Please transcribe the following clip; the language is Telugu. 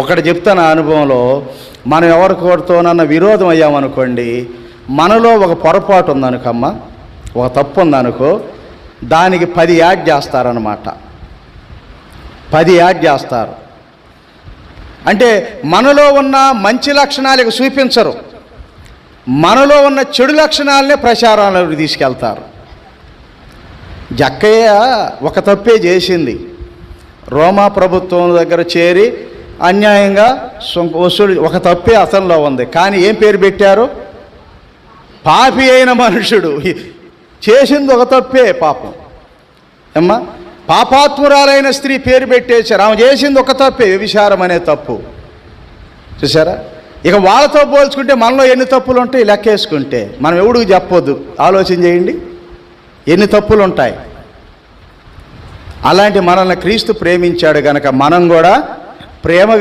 ఒకటి చెప్తాను అనుభవంలో మనం ఎవరికోరితోనన్న విరోధం అయ్యామనుకోండి మనలో ఒక పొరపాటు ఉందనుకమ్మ ఒక తప్పు ఉందనుకో దానికి పది యాడ్ చేస్తారనమాట పది యాడ్ చేస్తారు. అంటే మనలో ఉన్న మంచి లక్షణాలకు చూపించరు. మనలో ఉన్న చెడు లక్షణాలనే ప్రచారంలోకి తీసుకెళ్తారు. జక్కయ్య ఒక తప్పే చేసింది. రోమా ప్రభుత్వం దగ్గర చేరి అన్యాయంగా వసూలు ఒక తప్పే అతనిలో ఉంది. కానీ ఏం పేరు పెట్టారు? పాపి అయిన మనుషుడు. చేసింది ఒక తప్పే పాపం. అమ్మా పాపాత్మురాలైన స్త్రీ పేరు పెట్టేశారు. ఆమె చేసింది ఒక తప్పే. వ్యభిచారం అనే తప్పు. చూసారా ఇక వాళ్ళతో పోల్చుకుంటే మనలో ఎన్ని తప్పులు ఉంటాయి లెక్కేసుకుంటే. మనం ఎవడికి చెప్పొద్దు. ఆలోచన చేయండి. ఎన్ని తప్పులు ఉంటాయి అలాంటి మనల్ని క్రీస్తు ప్రేమించాడు కనుక మనం కూడా ప్రేమగా